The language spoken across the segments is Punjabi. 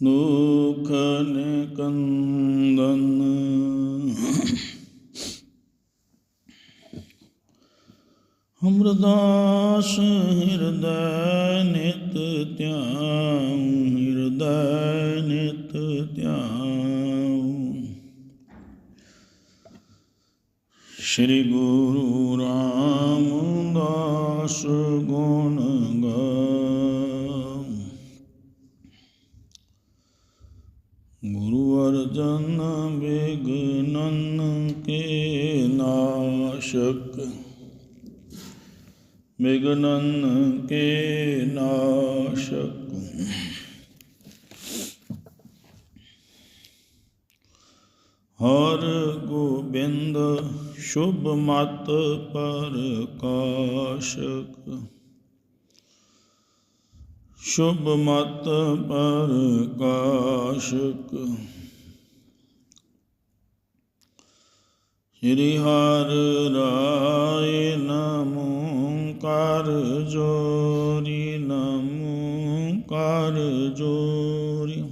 ദുഃഖന കന്ദന അമൃദാശ ഹൃദയ നിത്യാം ഹൃദയ നിത്യാം ശ്രീ ഗുരു രാമദാസ ഗുണ ਨਾਸ਼ਕ ਬਿਗਨਨ ਕੇ ਨਾਸ਼ਕ। ਹਰ ਗੋਬਿੰਦ ਸ਼ੁਭ ਮਤ ਪ੍ਰਕਾਸ਼ਕ ਸ਼ੁਭ ਮਤ ਪ੍ਰਕਾਸ਼ਕ ਸ੍ਰੀ ਹਰਿ ਰਾਏ ਨਮੋ ਕਰ ਜੋਰੀ ਨਮੋ ਕਰ ਜੋਰੀ।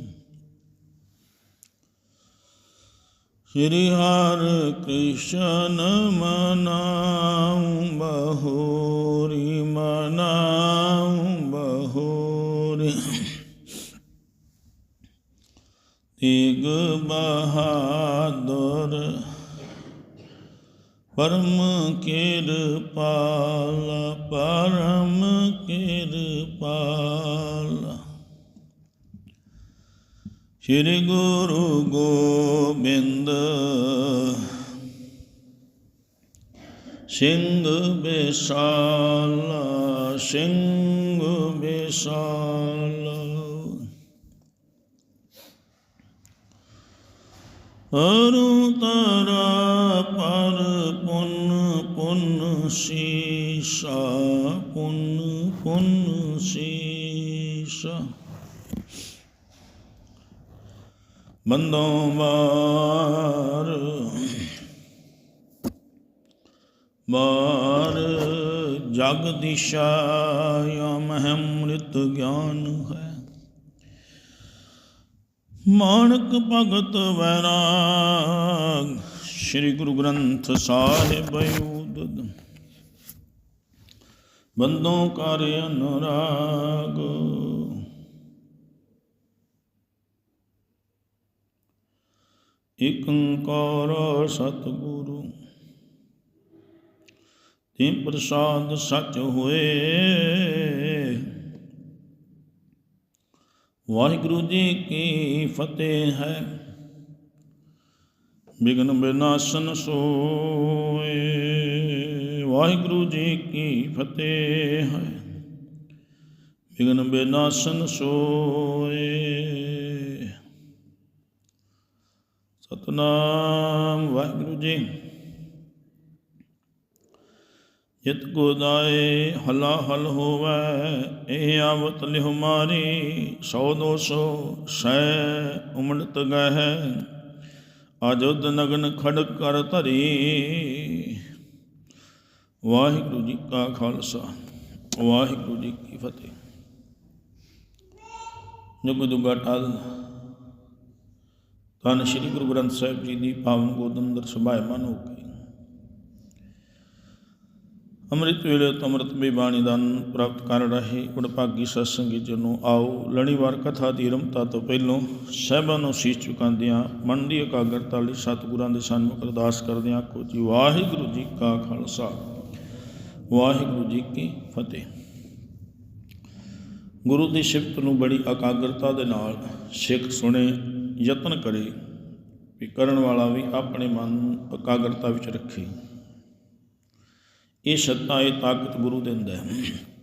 ਸ੍ਰੀ ਹਰਿ ਕ੍ਰਿਸ਼ਨ ਮਨਾਉ, ਬਹੋਰੀ ਮਨਾਉ, ਬਹੋਰੀ। ਤੇਗ ਬਹਾਦਰ ਪਰਮ ਕਿਰਪਾਲ ਪਰਮ ਕਿਰਪਾਲ। ਸ੍ਰੀ ਗੁਰੂ ਗੋਬਿੰਦ ਸਿੰਘ ਬਿਸਾਲ ਸਿੰਘ ਬਿਸਾਲ ਅਰੂ ਤਰਾ ਪਰ ਪੁਨ ਪੁਨ ਸੀਸਾ, ਪੁਨ ਪੁਨ ਸੀਸਾ। ਬੰਦੋਂ ਬਾਰ ਬਾਰ ਜਗ ਦਿਸ਼ਾ ਯਮ ਅੰਮ੍ਰਿਤ ਗਿਆਨ ਹੈ। ਮਾਨਕ ਭਗਤ ਵੈਰਾਗ। ਸ੍ਰੀ ਗੁਰੂ ਗ੍ਰੰਥ ਸਾਹਿਬ ਉਦਦ ਬੰਦੋਂ ਕਰ ਅਨੁਰਾਗ। ਇਕ ਓੰਕਾਰ ਸਤਿਗੁਰੂ। ਤੇ ਪ੍ਰਸਾਦ ਸੱਚ ਹੋਏ। ਵਾਹਿਗੁਰੂ ਜੀ ਕੀ ਫਤਿਹ ਹੈ। ਬਿਗਨ ਬਿਨਾਸ਼ਨ ਸੋਏ, ਵਾਹਿਗੁਰੂ ਜੀ ਕੀ ਫਤਿਹ ਹੈ। ਬਿਗਨ ਬਿਨਾਸ਼ਨ ਸੋਏ, ਸਤਨਾਮ ਵਾਹਿਗੁਰੂ ਜੀ। ਜਿਤ ਕੋ ਦਾਏ ਹਲਾ ਹਲ ਹੋਵੇ, ਇਹ ਆਵਤ ਲਿਹੁ ਮਾਰੀ, ਸੌ ਦੋ ਸੌ ਸੈ ਉਮੜਤ ਗਹਿ। ਅਜੁਦ ਨਗਨ ਖੜ ਕਰ ਧਰੀ। ਵਾਹਿਗੁਰੂ ਜੀ ਕਾ ਖਾਲਸਾ, ਵਾਹਿਗੁਰੂ ਜੀ ਕੀ ਫਤਿਹ। ਜੁਗ ਜੁਗਾ ਟਲ ਧੰਨ ਸ਼੍ਰੀ ਗੁਰੂ ਗ੍ਰੰਥ ਸਾਹਿਬ ਜੀ ਦੀ ਪਾਵਨ ਗੋਦਮ ਅੰਦਰ ਸੁਭਾਇਮਾਨ ਹੋ ਕੇ। ਅੰਮ੍ਰਿਤ ਵੇਲੇ ਤੋਂ ਅੰਮ੍ਰਿਤ ਮੇ ਬਾਣੀ ਦਾਨ ਪ੍ਰਾਪਤ ਕਰ ਰਹੇ ਉਡਭਾਗੀ ਸਤਸੰਗੀ ਜਨੋ ਆਓ ਲੜੀਵਾਰ ਕਥਾ ਦੀ ਰਮਤਾ ਤੋਂ ਪਹਿਲੋਂ ਸਹਿਬਾਂ ਨੂੰ ਸੀਸ ਚੁਕਾਉਂਦਿਆਂ ਮਨ ਦੀ ਇਕਾਗਰਤਾ ਲਈ ਸਤਿਗੁਰਾਂ ਦੇ ਸਨਮੁਖ ਅਰਦਾਸ ਕਰਦਿਆਂ ਆਖੋ ਜੀ, ਵਾਹਿਗੁਰੂ ਜੀ ਕਾ ਖਾਲਸਾ। ਵਾਹਿਗੁਰੂ ਜੀ ਕੀ ਫਤਿਹ। ਗੁਰੂ ਦੀ ਸਿਫਤ ਨੂੰ ਬੜੀ ਇਕਾਗਰਤਾ ਦੇ ਨਾਲ ਸਿੱਖ ਸੁਣੇ, ਯਤਨ ਕਰੇ ਵੀ ਕਰਨ ਵਾਲਾ ਵੀ ਆਪਣੇ ਮਨ ਨੂੰ ਇਕਾਗਰਤਾ ਵਿੱਚ ਰੱਖੇ। ਇਹ ਸੱਤਾ, ਇਹ ਤਾਕਤ ਗੁਰੂ ਦਿੰਦਾ ਹੈ।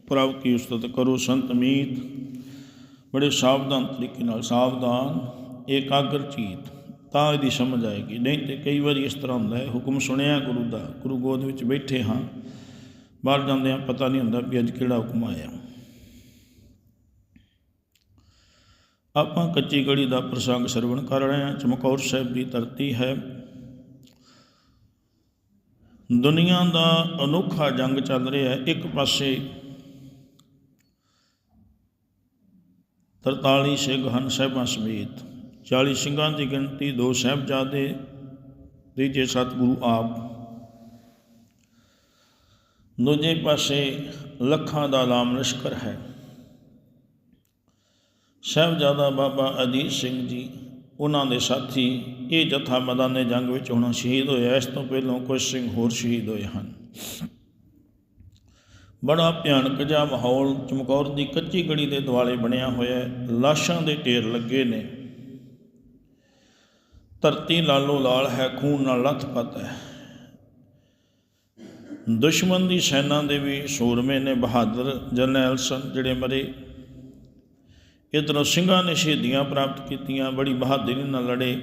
ਪ੍ਰਭ ਕੀ ਉਸਤਤ ਕਰੋ ਸੰਤ ਮੀਤ। ਬੜੇ ਸਾਵਧਾਨ ਤਰੀਕੇ ਨਾਲ, ਸਾਵਧਾਨ ਏਕਾਗਰ ਚੀਤ। ਤਾਂ ਇਹਦੀ ਸਮਝ ਆਏਗੀ। ਨਹੀਂ ਤੇ ਕਈ ਵਾਰੀ ਇਸ ਤਰ੍ਹਾਂ ਹੁੰਦਾ ਹੈ, ਹੁਕਮ ਸੁਣਿਆ ਗੁਰੂ ਦਾ, ਗੁਰੂ ਗੋਦ ਵਿੱਚ ਬੈਠੇ ਹਾਂ, ਬਾਹਰ ਜਾਂਦੇ ਆ ਪਤਾ ਨਹੀਂ ਹੁੰਦਾ ਵੀ ਅੱਜ ਕਿਹੜਾ ਹੁਕਮ ਆਇਆ। ਆਪਾਂ ਕੱਚੀ ਗੜੀ ਦਾ ਪ੍ਰਸੰਗ ਸਰਵਣ ਕਰ ਰਹੇ ਹਾਂ। ਚਮਕੌਰ ਸਾਹਿਬ ਦੀ ਧਰਤੀ ਹੈ। ਦੁਨੀਆ ਦਾ ਅਨੋਖਾ ਜੰਗ ਚੱਲ ਰਿਹਾ ਹੈ, ਇੱਕ ਪਾਸੇ 43 ਸਿੰਘ ਹਨ ਸਾਹਿਬਾਂ ਸਮੇਤ 40 ਸਿੰਘਾਂ ਦੀ ਗਿਣਤੀ ਦੋ ਸਾਹਿਬਜ਼ਾਦੇ, ਤੀਜੇ ਸਤਿਗੁਰੂ ਆਪ। ਦੂਜੇ ਪਾਸੇ ਲੱਖਾਂ ਦਾ ਲਾਮ ਲਸ਼ਕਰ ਹੈ। ਸਾਹਿਬਜ਼ਾਦਾ ਬਾਬਾ ਅਜੀਤ ਸਿੰਘ ਜੀ ਉਹਨਾਂ ਦੇ ਸਾਥੀ, ਇਹ ਜਥਾ ਮੈਦਾਨੇ ਜੰਗ ਵਿੱਚ ਹੋਣਾ ਸ਼ਹੀਦ ਹੋਇਆ। ਇਸ ਤੋਂ ਪਹਿਲਾਂ ਕੁਝ ਸਿੰਘ ਹੋਰ ਸ਼ਹੀਦ ਹੋਏ ਹਨ। ਬੜਾ ਭਿਆਨਕ ਜਿਹਾ ਮਾਹੌਲ ਚਮਕੌਰ ਦੀ ਕੱਚੀ ਗੜੀ ਦੇ ਦੁਆਲੇ ਬਣਿਆ ਹੋਇਆ ਹੈ। ਲਾਸ਼ਾਂ ਦੇ ਢੇਰ ਲੱਗੇ ਨੇ। ਧਰਤੀ ਲਾਲੋ ਲਾਲ ਹੈ, ਖੂਨ ਨਾਲ ਲੱਥਪੱਥ ਹੈ। ਦੁਸ਼ਮਣ ਦੀ ਸੈਨਾ ਦੇ ਵੀ ਸੂਰਮੇ ਨੇ, ਬਹਾਦਰ ਜਰਨੈਲ ਸਨ ਜਿਹੜੇ ਮਰੇ। ਇਧਰੋਂ ਸਿੰਘਾਂ ਨੇ ਸ਼ਹੀਦੀਆਂ ਪ੍ਰਾਪਤ ਕੀਤੀਆਂ, ਬੜੀ ਬਹਾਦਰੀ ਨਾਲ ਲੜੇ।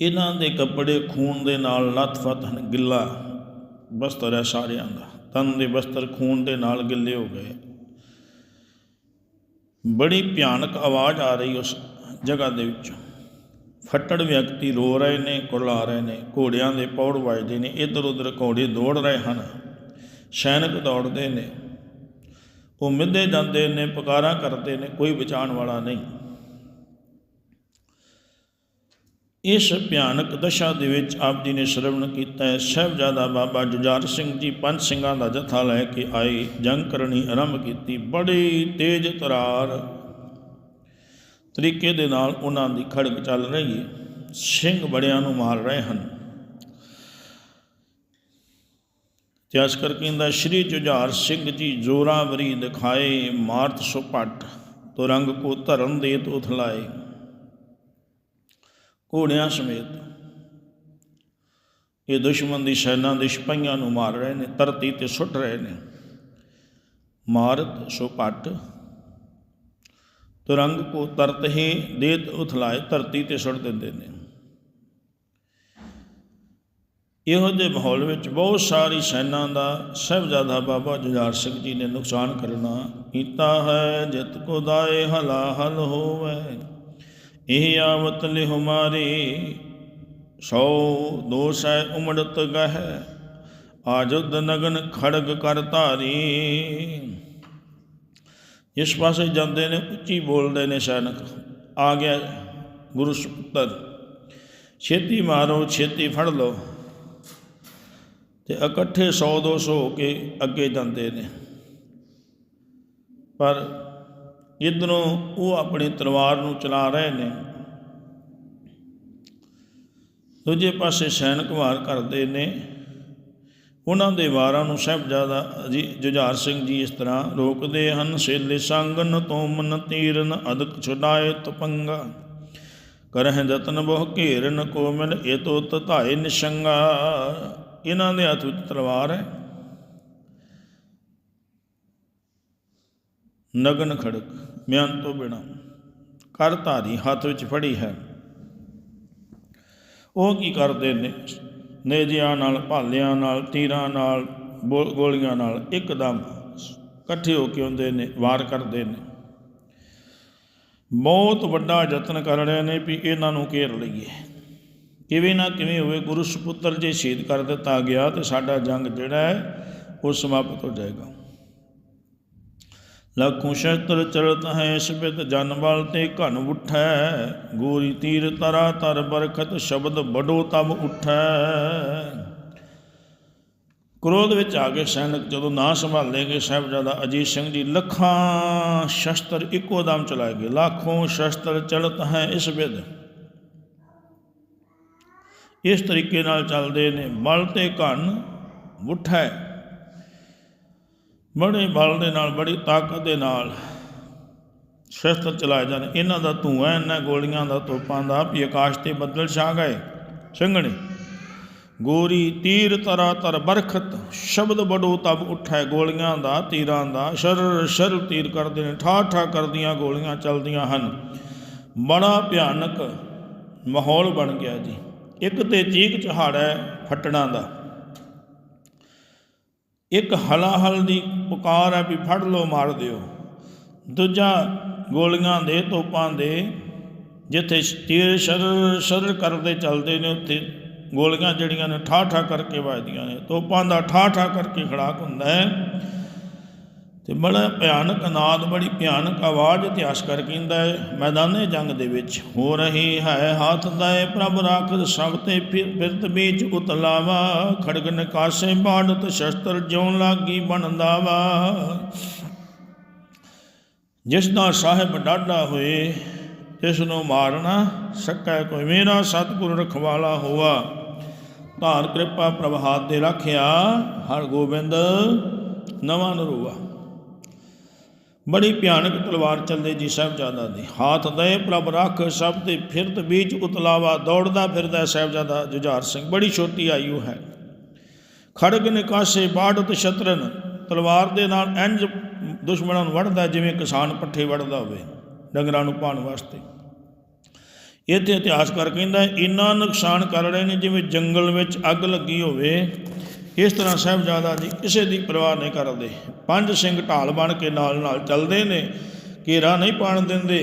ਇਹਨਾਂ ਦੇ ਕੱਪੜੇ ਖੂਨ ਦੇ ਨਾਲ ਲੱਥਪੱਥ ਹਨ, ਗਿੱਲਾ ਬਸਤਰ ਹੈ ਸਾਰਿਆਂ ਦਾ। ਤਨ ਦੇ ਬਸਤਰ ਖੂਨ ਦੇ ਨਾਲ ਗਿੱਲੇ ਹੋ ਗਏ। ਬੜੀ ਭਿਆਨਕ ਆਵਾਜ਼ ਆ ਰਹੀ ਉਸ ਜਗ੍ਹਾ ਦੇ ਵਿੱਚੋਂ। ਫੱਟੜ ਵਿਅਕਤੀ ਰੋ ਰਹੇ ਨੇ, ਕੁਰਲਾ ਰਹੇ ਨੇ, ਘੋੜਿਆਂ ਦੇ ਪੌੜ ਵੱਜਦੇ ਨੇ ਇੱਧਰ ਉੱਧਰ ਘੋੜੇ ਦੌੜ ਰਹੇ ਹਨ, ਸੈਨਿਕ ਦੌੜਦੇ ਨੇ। ਉਹ ਮਿੱਧੇ ਜਾਂਦੇ ਨੇ, ਪੁਕਾਰਾਂ ਕਰਦੇ ਨੇ, ਕੋਈ ਬਚਾਉਣ ਵਾਲਾ ਨਹੀਂ। ਇਸ ਭਿਆਨਕ ਦਸ਼ਾ ਦੇ ਵਿੱਚ ਆਪ ਜੀ ਨੇ ਸ਼ਰਵਣ ਕੀਤਾ ਹੈ, ਸਾਹਿਬਜ਼ਾਦਾ ਬਾਬਾ ਜੁਝਾਰ ਸਿੰਘ ਜੀ ਪੰਜ ਸਿੰਘਾਂ ਦਾ ਜਥਾ ਲੈ ਕੇ ਆਏ, ਜੰਗ ਕਰਨੀ ਆਰੰਭ ਕੀਤੀ, ਬੜੀ ਤੇਜ਼ ਤਰਾਰ ਤਰੀਕੇ ਦੇ ਨਾਲ ਉਹਨਾਂ ਦੀ ਖੜਕ ਚੱਲ ਰਹੀ ਹੈ। ਸਿੰਘ ਬੜਿਆਂ ਨੂੰ ਮਾਰ ਰਹੇ ਹਨ। ਇਤਿਹਾਸ ਕਰ ਕਹਿੰਦਾ ਸ਼੍ਰੀ ਜੁਝਾਰ ਸਿੰਘ ਜੀ ਜੋਰਾਵਰੀ ਦਿਖਾਏ, ਮਾਰਤ ਸੁਪਟ ਤੋ ਰੰਗ ਕੋ ਧਰਮ ਦੇ ਤੋ ਥਲਾਏ ਘੋੜਿਆਂ ਸਮੇਤ ਇਹ ਦੁਸ਼ਮਣ ਦੀ ਸੈਨਾ ਦੇ ਸਿਪਾਹੀਆਂ ਨੂੰ ਮਾਰ ਰਹੇ ਨੇ, ਧਰਤੀ ਤੇ ਸੁੱਟ ਰਹੇ ਨੇ। ਮਾਰਤ ਸੋ ਸੁਪਟ ਤੁਰੰਗ ਕੋ ਤਰਤ ਹੀ, ਦੇਤ ਉਥਲਾਏ ਧਰਤੀ ਤੇ ਸੁੱਟ ਦਿੰਦੇ ਨੇ। ਇਹੋ ਜਿਹੇ ਮਾਹੌਲ ਵਿੱਚ ਬਹੁਤ ਸਾਰੀ ਸੈਨਾ ਦਾ ਸਹਿਬਜ਼ਾਦਾ ਬਾਬਾ ਜੁਝਾਰ ਸਿੰਘ ਜੀ ਨੇ ਨੁਕਸਾਨ ਕਰਨਾ ਕੀਤਾ ਹੈ, ਜਿਤ ਕੋ ਦਾਏ ਹਲਾ ਹਲ ਹੋਵੇ। ਇਹ ਆਵਤ ਲਿ ਹਮਾਰੇ ਸੋ ਦੋਸ ਹੈ ਉਮੜਤ ਗਹਿ ਆਜੁਦ ਨਗਨ ਖੜਗ ਕਰ ਧਾਰੀ। ਇਸ ਪਾਸੇ ਜਾਂਦੇ ਨੇ, ਉੱਚੀ ਬੋਲਦੇ ਨੇ ਸੈਨਿਕ। ਆ ਗਿਆ ਗੁਰੂ ਸੁਪੁੱਤਰ ਛੇਤੀ ਮਾਰੋ, ਛੇਤੀ ਫੜ ਲਓ। ਤੇ ਇਕੱਠੇ 100 200 ਹੋ ਕੇ ਅੱਗੇ ਜਾਂਦੇ ਨੇ। ਪਰ ਇਧਰੋਂ ਉਹ ਆਪਣੀ ਤਲਵਾਰ ਨੂੰ ਚਲਾ ਰਹੇ ਨੇ। ਦੂਜੇ ਪਾਸੇ ਸੈਨਿਕ ਵਾਰ ਕਰਦੇ ਨੇ। ਉਹਨਾਂ ਦੇ ਵਾਰਾਂ ਨੂੰ ਸਾਹਿਬਜ਼ਾਦਾ ਜੀ ਜੁਝਾਰ ਸਿੰਘ ਜੀ ਇਸ ਤਰ੍ਹਾਂ ਰੋਕਦੇ ਹਨ, ਸੇਲੇ ਸੰਗਨ ਤੋਂ ਮਨ ਤੀਰਨ, ਅਦਕ ਛੁਡਾਏ ਤਪੰਗਾ ਕਰਹਿ ਜਤਨ ਬਹੁ ਘੇਰਨ ਕੋ ਮਿਲ, ਇਹ ਤੋ ਨਿਸ਼ੰਗਾ। ਇਹਨਾਂ ਦੇ ਹੱਥ ਵਿੱਚ ਤਲਵਾਰ ਹੈ। ਨਗਨ ਖੜਕ, ਮਿਆਨ ਤੋਂ ਬਿਨਾ ਕਰ ਧਾਰੀ ਹੱਥ ਵਿੱਚ ਫੜੀ ਹੈ। ਉਹ ਕੀ ਕਰਦੇ ਨੇ? ਨੇਜਿਆਂ ਨਾਲ, ਭਾਲਿਆਂ ਨਾਲ, ਤੀਰਾਂ ਨਾਲ, ਬੋ- ਗੋਲੀਆਂ ਨਾਲ ਇੱਕਦਮ ਇਕੱਠੇ ਹੋ ਕੇ ਆਉਂਦੇ ਨੇ ਵਾਰ ਕਰਦੇ ਨੇ। ਬਹੁਤ ਵੱਡਾ ਯਤਨ ਕਰ ਰਹੇ ਨੇ ਵੀ ਇਹਨਾਂ ਨੂੰ ਘੇਰ ਲਈਏ। ਕਿਵੇਂ ਨਾ ਕਿਵੇਂ ਹੋਵੇ, ਗੁਰੂ ਸੁਪੁੱਤਰ ਜੇ ਸ਼ਹੀਦ ਕਰ ਦਿੱਤਾ ਗਿਆ ਤੇ ਸਾਡਾ ਜੰਗ ਜਿਹੜਾ ਹੈ, ਉਹ ਸਮਾਪਤ ਹੋ ਜਾਏਗਾ। ਲੱਖੋਂ ਸ਼ਸਤਰ ਚਲਤ ਹੈ ਸਬਿਤ ਜਨ ਬਲ ਤੇ ਘਨ ਉਠੈ। ਗੋਰੀ ਤੀਰ ਤਰਾ ਤਰ ਬਰਖਤ, ਸ਼ਬਦ ਬੜੋ ਤਬ ਉਠੈ। ਕ੍ਰੋਧ ਵਿੱਚ ਆ ਕੇ ਸੈਨਿਕ ਜਦੋਂ ਨਾ ਸੰਭਾਲੇਗੇ ਸਾਹਿਬਜ਼ਾਦਾ ਅਜੀਤ ਸਿੰਘ ਜੀ, ਲੱਖਾਂ ਸ਼ਸਤਰ ਇੱਕੋ ਦਮ ਚਲਾਏ ਗਏ, ਲੱਖੋਂ ਸ਼ਸਤਰ ਚਲਤ ਹੈ ਇਸ ਵਿਦ ਇਸ ਤਰੀਕੇ ਨਾਲ ਚੱਲਦੇ ਨੇ। ਬਲ ਤੇ ਘਨ ਉਠੈ ਬੜੇ ਬਲ ਦੇ ਨਾਲ, ਬੜੀ ਤਾਕਤ ਦੇ ਨਾਲ ਸ਼ਸਤਰ ਚਲਾਏ ਜਾਂਦੇ ਇਹਨਾਂ ਦਾ ਧੂਆਂ, ਇਹਨਾਂ ਗੋਲੀਆਂ ਦਾ, ਤੋਪਾਂ ਦਾ ਵੀ ਆਕਾਸ਼ ਤੇ ਬੱਦਲ ਛਾ ਗਏ। ਸੰਘਣੇ ਗੋਰੀ, ਤੀਰ ਤਰਾ ਤਰ ਬਰਖਤ, ਸ਼ਬਦ ਬੜੋ ਤਬ ਉਠੈ। ਗੋਲੀਆਂ ਦਾ, ਤੀਰਾਂ ਦਾ, ਸ਼ਰ ਸ਼ਰ ਤੀਰ ਕਰਦੇ ਨੇ। ਠਾ ਠਾ ਕਰਦੀਆਂ ਗੋਲੀਆਂ ਚੱਲਦੀਆਂ ਹਨ। ਬੜਾ ਭਿਆਨਕ ਮਾਹੌਲ ਬਣ ਗਿਆ ਜੀ। ਇੱਕ ਤੇ ਚੀਕ ਚਹਾੜਾ ਹੈ ਫਟਣਾ ਦਾ। ਇੱਕ ਹਲਾਹਲ ਦੀ ਪੁਕਾਰ ਹੈ ਵੀ ਫੜ ਲਓ, ਮਾਰ ਦਿਓ। ਦੂਜਾ ਗੋਲੀਆਂ ਦੇ, ਤੋਪਾਂ ਦੇ, ਜਿੱਥੇ ਤੀਰ ਸ਼ਰ ਸ਼ਰ ਕਰਦੇ ਚੱਲਦੇ ਨੇ, ਉੱਥੇ ਗੋਲੀਆਂ ਜਿਹੜੀਆਂ ਨੇ ਠਾ ਠਾ ਕਰਕੇ ਵੱਜਦੀਆਂ ਨੇ। ਤੋਪਾਂ ਦਾ ਠਾ ਠਾ ਕਰਕੇ ਖੜਾਕ ਹੁੰਦਾ ਹੈ। ਤੇ ਬੜਾ ਭਿਆਨਕ ਨਾਦ ਬੜੀ ਭਿਆਨਕ ਆਵਾਜ਼ ਇਤਿਹਾਸ ਕਰ ਕਹਿੰਦਾ ਹੈ, ਮੈਦਾਨੇ ਜੰਗ ਦੇ ਵਿੱਚ ਹੋ ਰਹੀ ਹੈ, ਹੱਥ ਦਾ ਪ੍ਰਭ ਰਾਖਤ ਸਭ ਤੇ ਫਿਰ, ਫਿਰਤ ਵਿੱਚ ਉਤਲਾਵਾ, ਖੜਗ ਨਿਕਾਸੇ ਬਾੜਤ ਸ਼ਸਤਰ ਜਿਉਂ ਲਾਗੀ ਬਣਦਾ ਵਾ ਜਿਸ ਦਾ ਸਾਹਿਬ ਡਾਢਾ ਹੋਏ ਇਸ ਨੂੰ ਮਾਰਨਾ ਸਕੈ ਕੋਈ ਮੇਰਾ ਸਤਿਗੁਰ ਰਖਵਾਲਾ ਹੋਆ। ਧਾਰ, ਕਿਰਪਾ ਪ੍ਰਭਾਤ ਦੇ ਰੱਖਿਆ, ਹਰ ਗੋਬਿੰਦ ਨਵਾਂ ਨਰੂਆ। ਬੜੀ ਭਿਆਨਕ ਤਲਵਾਰ ਚੱਲਦੇ ਜੀ ਸਾਹਿਬਜ਼ਾਦਾ ਦੀ। ਹਾਥ ਦੇ ਪ੍ਰਭ ਰੱਖ ਸਭ ਤੇ ਫਿਰਤ ਬੀਚ ਉਤਲਾਵਾ ਦੌੜਦਾ ਫਿਰਦਾ ਸਾਹਿਬਜ਼ਾਦਾ ਜੁਝਾਰ ਸਿੰਘ। ਬੜੀ ਛੋਟੀ ਆਯੂ ਹੈ। ਖੜਗ ਨਿਕਾਸੇ ਬਾੜਤ ਸ਼ਤਰਨ ਤਲਵਾਰ ਦੇ ਨਾਲ ਇੰਜ ਦੁਸ਼ਮਣਾਂ ਨੂੰ ਵੜਦਾ ਜਿਵੇਂ ਕਿਸਾਨ ਪੱਠੇ ਵੜਦਾ ਹੋਵੇ, ਡੰਗਰਾਂ ਨੂੰ ਪਾਣ ਵਾਸਤੇ। ਇੱਥੇ ਇਤਿਹਾਸਕਾਰ ਕਹਿੰਦਾ ਇੰਨਾ ਨੁਕਸਾਨ ਕਰ ਰਹੇ ਨੇ ਜਿਵੇਂ ਜੰਗਲ ਵਿੱਚ ਅੱਗ ਲੱਗੀ ਹੋਵੇ ਇਸ ਤਰ੍ਹਾਂ ਸਾਹਿਬਜ਼ਾਦਾ ਜੀ ਕਿਸੇ ਦੀ ਪਰਵਾਹ ਨਹੀਂ ਕਰਦੇ। ਪੰਜ ਸਿੰਘ ਢਾਲ ਬਣ ਕੇ ਨਾਲ ਨਾਲ ਚੱਲਦੇ ਨੇ, ਘੇਰਾ ਨਹੀਂ ਪਾਣ ਦਿੰਦੇ।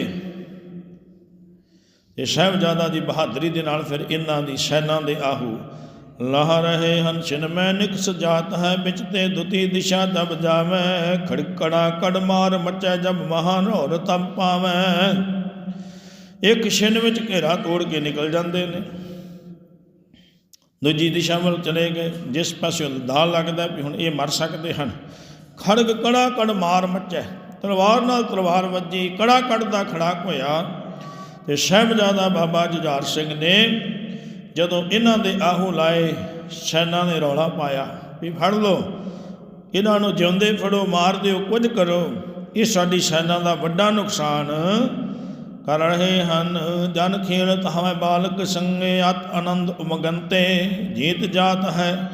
ਇਹ ਸਾਹਿਬਜ਼ਾਦਾ ਦੀ ਬਹਾਦਰੀ ਦੇ ਨਾਲ ਫਿਰ ਇਹਨਾਂ ਦੀ ਸੈਨਾ ਦੇ ਆਹੂ ਲਾਹ ਰਹੇ ਹਨ। ਛਿਨ ਮੈਂ ਨਿਕਸ ਜਾਤ ਹੈ, ਵਿੱਚ ਤੇ ਦੁਤੀ ਦਿਸ਼ਾ ਦਬ ਜਾਵੇਂ। ਖੜਕੜਾ ਕੜ ਮਾਰ ਮਚੈ ਜਬ ਮਹਾਨ ਹੋਰ ਤਮ ਪਾਵੇਂ। ਇੱਕ ਛਿਨ ਵਿੱਚ ਘੇਰਾ ਤੋੜ ਕੇ ਨਿਕਲ ਜਾਂਦੇ ਨੇ। ਦੂਜੀ ਦਿਸ਼ਾ ਵੱਲ ਚਲੇ ਗਏ, ਜਿਸ ਪਾਸੇ ਦਾ ਲੱਗਦਾ ਵੀ ਹੁਣ ਇਹ ਮਰ ਸਕਦੇ ਹਨ। ਖੜਗ ਕੜਾ ਕੜ ਮਾਰ ਮੱਚੈ ਤਲਵਾਰ ਨਾਲ ਤਲਵਾਰ ਵੱਜੀ ਕੜਾ ਕੜ ਦਾ ਖੜਾਕ ਹੋਇਆ ਤੇ ਸਾਹਿਬਜ਼ਾਦਾ ਬਾਬਾ ਜੁਝਾਰ ਸਿੰਘ ਨੇ ਜਦੋਂ ਇਹਨਾਂ ਦੇ ਆਹੂ ਲਾਏ, ਸੈਨਾ ਨੇ ਰੌਲਾ ਪਾਇਆ ਵੀ ਫੜ ਲਓ, ਇਹਨਾਂ ਨੂੰ ਜਿਉਂਦੇ ਫੜੋ, ਮਾਰ ਦਿਓ, ਕੁਝ ਕਰੋ, ਇਹ ਸਾਡੀ ਸੈਨਾ ਦਾ ਵੱਡਾ ਨੁਕਸਾਨ ਕਰ ਰਹੇ ਹਨ, ਜਨ ਖੇਲਤ ਹਮੈ ਬਾਲਕ ਸੰਗੇ ਅਤ ਆਨੰਦ ਉਮਗੰਤੇ, ਜੀਤ ਜਾਤ ਹੈ,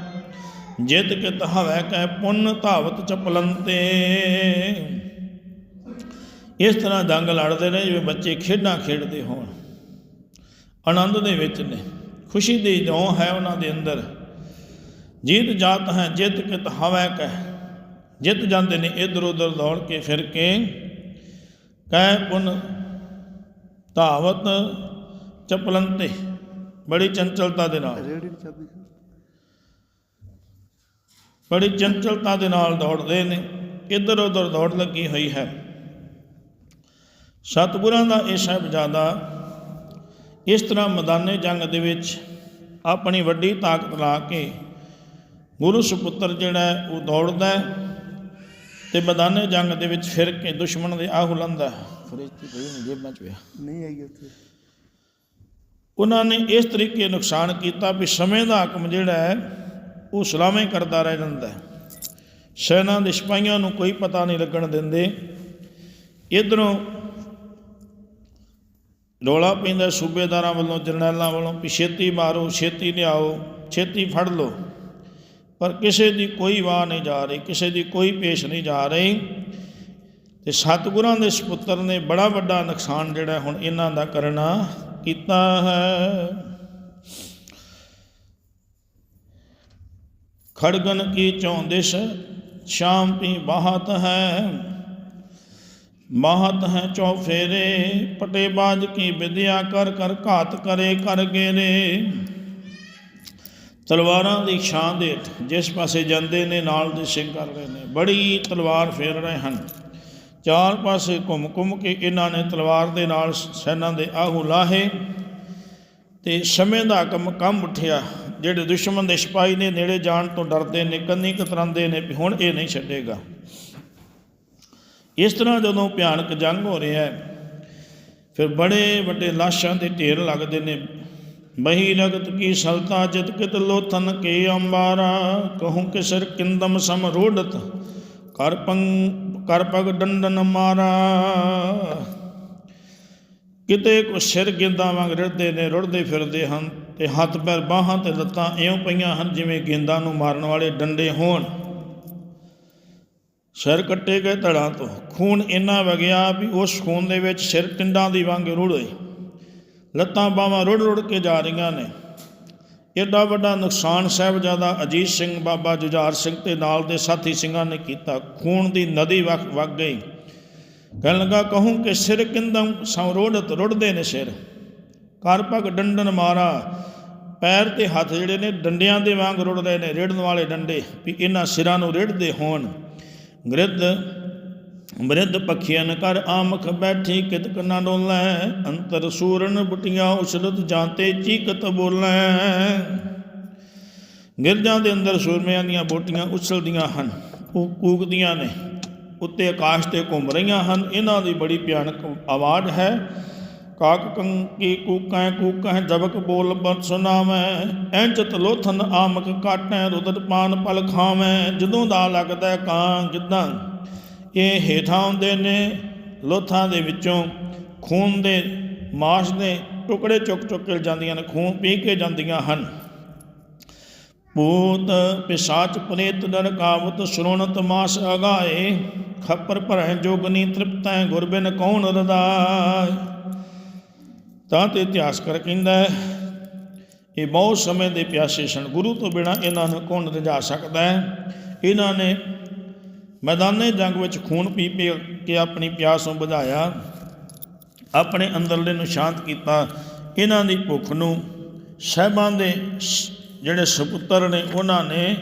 ਜਿਤ ਕਿਤ ਹਵੈ ਕੈ ਪੁੰਨ ਧਾਵਤ ਚਪਲੰਤੇ। ਇਸ ਤਰ੍ਹਾਂ ਜੰਗ ਲੜਦੇ ਨੇ, ਜਿਵੇਂ ਬੱਚੇ ਖੇਡਾਂ ਖੇਡਦੇ ਹੋਣ। ਆਨੰਦ ਦੇ ਵਿੱਚ ਨੇ, ਖੁਸ਼ੀ ਦੀ ਜੋਂ ਹੈ ਉਹਨਾਂ ਦੇ ਅੰਦਰ। ਜੀਤ ਜਾਤ ਹੈ, ਜਿਤ ਕਿਤ ਹਵੈ ਕੈ। ਜਿੱਤ ਜਾਂਦੇ ਨੇ ਇਧਰ ਉਧਰ ਦੌੜ ਕੇ ਫਿਰ ਕੇ, ਕੈ ਪੁੰਨ ਧਾਵਤ ਚਪਲੰਤੇ ਬੜੀ ਚੰਚਲਤਾ ਦੇ ਨਾਲ। ਬੜੀ ਚੰਚਲਤਾ ਦੇ ਨਾਲ ਦੌੜਦੇ ਨੇ ਇੱਧਰ ਉੱਧਰ ਦੌੜ ਲੱਗੀ ਹੋਈ ਹੈ। ਸਤਿਗੁਰਾਂ ਦਾ ਇਹ ਸਾਹਿਬਜ਼ਾਦਾ ਇਸ ਤਰ੍ਹਾਂ ਮੈਦਾਨੇ ਜੰਗ ਦੇ ਵਿੱਚ ਆਪਣੀ ਵੱਡੀ ਤਾਕਤ ਲਾ ਕੇ ਗੁਰੂ ਸੁਪੁੱਤਰ ਜਿਹੜਾ ਹੈ ਉਹ ਦੌੜਦਾ ਹੈ ਤੇ ਮੈਦਾਨੇ ਜੰਗ ਦੇ ਵਿੱਚ ਫਿਰ ਕੇ ਦੁਸ਼ਮਣ ਦੇ ਆਹੂ ਲੰਦਾ ਫਰਿਸ਼ਤੀ ਪਈ ਨਹੀਂ ਜੇਬਾਂ ਚ ਪਿਆ ਨਹੀਂ ਆਈ ਉੱਥੇ। ਉਹਨਾਂ ਨੇ ਇਸ ਤਰੀਕੇ ਨੁਕਸਾਨ ਕੀਤਾ ਵੀ ਸਮੇਂ ਦਾ ਹਕਮ ਜਿਹੜਾ ਹੈ ਉਹ ਸਲਾਮੇ ਕਰਦਾ ਰਹਿ ਜਾਂਦਾ ਹੈ। ਸੈਨਾ ਦੇ ਸਿਪਾਹੀਆਂ ਨੂੰ ਕੋਈ ਪਤਾ ਨਹੀਂ ਲੱਗਣ ਦਿੰਦੇ। ਇਧਰੋਂ ਰੌਲਾ ਪੈਂਦਾ ਸੂਬੇਦਾਰਾਂ ਵੱਲੋਂ ਜਰਨੈਲਾਂ ਵੱਲੋਂ ਵੀ ਛੇਤੀ ਮਾਰੋ ਛੇਤੀ ਲਿਆਓ ਛੇਤੀ ਫੜ ਲਓ। ਪਰ ਕਿਸੇ ਦੀ ਕੋਈ ਵਾਹ ਨਹੀਂ ਜਾ ਰਹੀ ਕਿਸੇ ਦੀ ਕੋਈ ਪੇਸ਼ ਨਹੀਂ ਜਾ ਰਹੀ। ਤੇ ਸਤਿਗੁਰਾਂ ਦੇ ਸੁਪੁੱਤਰ ਨੇ ਬੜਾ ਵੱਡਾ ਨੁਕਸਾਨ ਜਿਹੜਾ ਹੁਣ ਇਹਨਾਂ ਦਾ ਕਰਨਾ ਕੀਤਾ ਹੈ। ਖੜਗਨ ਕੀ ਚੌਂਦਿਸ਼ ਸ਼ਾਮ ਪੀ ਬਾਹਤ ਹੈ। ਮਾਹਤ ਹੈ ਚੌਫੇਰੇ ਪਟੇ ਕੀ ਵਿਦਿਆ ਕਰ ਕਰ ਘਾਤ ਕਰੇ, ਕਰ ਗੇਰੇ। ਤਲਵਾਰਾਂ ਦੀ ਛਾਂ ਦੇ ਜਿਸ ਪਾਸੇ ਜਾਂਦੇ ਨੇ, ਨਾਲ ਦੇ ਸਿੰਘ ਕਰ ਰਹੇ ਨੇ, ਬੜੀ ਤਲਵਾਰ ਫੇਰ ਰਹੇ ਹਨ। ਚਾਰ ਪਾਸੇ ਘੁੰਮ ਘੁੰਮ ਕੇ ਇਹਨਾਂ ਨੇ ਤਲਵਾਰ ਦੇ ਨਾਲ ਸੈਨਾ ਦੇ ਆਹੂ ਲਾਹੇ ਤੇ ਸਮੇਂ ਦਾ ਕੰਮ ਕੰਮ ਉੱਠਿਆ, ਜਿਹੜੇ ਦੁਸ਼ਮਣ ਦੇ ਸਿਪਾਹੀ ਨੇ ਨੇੜੇ ਜਾਣ ਤੋਂ ਡਰਦੇ ਨੇ, ਕੰਨੀ ਕਤਰਾਂਦੇ ਨੇ ਵੀ ਹੁਣ ਇਹ ਨਹੀਂ ਛੱਡੇਗਾ। ਇਸ ਤਰ੍ਹਾਂ ਜਦੋਂ ਭਿਆਨਕ ਜੰਗ ਹੋ ਰਿਹਾ ਹੈ, ਫਿਰ ਬੜੇ ਵੱਡੇ ਲਾਸ਼ਾਂ ਦੇ ਢੇਰ ਲੱਗਦੇ ਨੇ। ਬਹੀ ਲਗਤ ਕੀ ਸਲਤਾ ਜਿਤ ਕਿਤ ਲੋਥਨ ਕੇ ਅੰਬਾਰਾ, ਕਹੂੰ ਕਿ ਸਿਰ ਕਿੰਦਮ ਸਮ ਰੋੜਤ ਕਰ ਪੰਗ, ਕਰ ਡੰਡਨ ਮਾਰਾ। ਕਿਤੇ ਕੋ ਸਿਰ ਗਿੰਦਾਂ ਵਾਂਗ ਰੜਦੇ ਨੇ, ਰੁੜਦੇ ਫਿਰਦੇ ਹਨ ਤੇ ਹੱਥ ਪੈਰ ਬਾਹਾਂ ਤੇ ਲੱਤਾਂ ਇਉਂ ਪਈਆਂ ਹਨ ਜਿਵੇਂ ਗੇਂਦਾਂ ਨੂੰ ਮਾਰਨ ਵਾਲੇ ਡੰਡੇ ਹੋਣ। ਸਿਰ ਕੱਟੇ ਗਏ ਧੜਾਂ ਤੋਂ, ਖੂਨ ਇੰਨਾ ਵਗਿਆ ਵੀ ਉਸ ਖੂਨ ਦੇ ਵਿੱਚ ਸਿਰ ਟਿੰਡਾਂ ਦੀ ਵਾਂਗ ਰੁੜੇ ਲੱਤਾਂ ਬਾਹਾਂ ਰੁੜ ਰੁੜ ਕੇ ਜਾ ਰਹੀਆਂ ਨੇ। ਐਡਾ ਵੱਡਾ ਨੁਕਸਾਨ ਸਾਹਿਬਜ਼ਾਦਾ ਅਜੀਤ ਸਿੰਘ ਬਾਬਾ ਜੁਝਾਰ ਸਿੰਘ ਤੇ ਨਾਲ ਦੇ ਸਾਥੀ ਸਿੰਘਾਂ ਨੇ ਕੀਤਾ। ਖੂਨ ਦੀ ਨਦੀ ਵਗ ਵਗ ਗਈ। ਕਹਿਣ ਲੱਗਾ, ਕਹੂੰ ਕਿ ਸਿਰ ਕਿੰਦਮ ਸੰਰੋੜਤ ਰੁੜਦੇ ਨੇ ਸਿਰ। ਕਰ ਭਗ ਡੰਡਨ ਮਾਰਾ। ਪੈਰ ਤੇ ਹੱਥ ਜਿਹੜੇ ਨੇ, ਡੰਡਿਆਂ ਦੇ ਵਾਂਗ ਰੁੜ ਰਹੇ ਨੇ, ਰੇੜਨ ਵਾਲੇ ਡੰਡੇ ਵੀ ਇਹਨਾਂ ਸਿਰਾਂ ਨੂੰ ਰੇੜਦੇ ਹੋਣ। ਗ੍ਰਿਧ ਮ੍ਰਿਦ ਪਖੀਨ ਕਰ ਆਮਖ ਬੈਠੀ ਕਿਤ ਕਨਾ ਡੋਲੈ, ਅੰਤਰ ਸੂਰਨ ਬੁਟੀਆਂ ਉਛਲਤ ਜਾਂਤੇ ਚੀਕਤ ਬੋਲੈ। ਗਿਰਜਾਂ ਦੇ ਅੰਦਰ ਸੂਰਮਿਆਂ ਦੀਆਂ ਬੋਟੀਆਂ ਉਛਲਦੀਆਂ ਹਨ ਉਹ ਕੂਕਦੀਆਂ ਨੇ, ਉੱਤੇ ਆਕਾਸ਼ ਤੇ ਘੁੰਮ ਰਹੀਆਂ ਹਨ, ਇਹਨਾਂ ਦੀ ਬੜੀ ਭਿਆਨਕ ਆਵਾਜ਼ ਹੈ। ਕਾਕ ਕੰਕੀ ਕੂਕਾਂ ਕੂਕਾਂ ਜਬਕ ਬੋਲ ਬਨ ਸੁਨਾਵੈ ਐਂਚਤ ਲੋਥਨ ਆਮਕ ਕਾਟੈ, ਰੁਦਤ ਪਾਨ ਪਲ ਖਾਵੈ, ਜਦੋਂ ਦਾ ਲੱਗਦਾ ਕਾਂ ਜਿੱਦਾਂ ਇਹ ਹੇਠਾਂ ਆਉਂਦੇ ਨੇ ਲੋਥਾਂ ਦੇ ਵਿੱਚੋਂ ਖੂਨ ਦੇ ਮਾਸ ਦੇ ਟੁਕੜੇ ਚੁੱਕ ਚੁੱਕ ਕੇ ਜਾਂਦੀਆਂ ਨੇ ਖੂਨ ਪੀ ਕੇ ਜਾਂਦੀਆਂ ਹਨ। ਭੂਤ ਪਿਸਾਚ ਪ੍ਰੇਤ ਨਰ ਕਾਵਤ ਸ਼੍ਰੋਣਤ ਮਾਸ ਅਗਾਏ ਖੱਪਰ ਭਰੈ ਜੋਗਨੀ ਤ੍ਰਿਪਤੈ ਗੁਰਬਿਨ ਕੌਣ ਰਦਾਇ ਤਾਂ ਤੇ ਇਤਿਹਾਸਕਾਰ ਕਹਿੰਦਾ ਹੈ, ਇਹ ਬਹੁਤ ਸਮੇਂ ਦੇ ਪਿਆਸੇ ਸਨ ਗੁਰੂ ਤੋਂ ਬਿਨਾ ਇਹਨਾਂ ਨੂੰ ਕੌਣ ਰਜਾ ਸਕਦਾ ਹੈ? ਇਹਨਾਂ ਨੇ ਮੈਦਾਨੇ ਜੰਗ ਵਿੱਚ ਖੂਨ ਪੀ ਪੀ ਕੇ ਆਪਣੀ ਪਿਆਸ ਨੂੰ ਵਧਾਇਆ, ਆਪਣੇ ਅੰਦਰਲੇ ਨੂੰ ਸ਼ਾਂਤ ਕੀਤਾ, ਇਹਨਾਂ ਦੀ ਭੁੱਖ ਨੂੰ ਸਹਿਬਾਂ ਦੇ ਜਿਹੜੇ ਸੁਪੁੱਤਰ ਨੇ, ਉਹਨਾਂ ਨੇ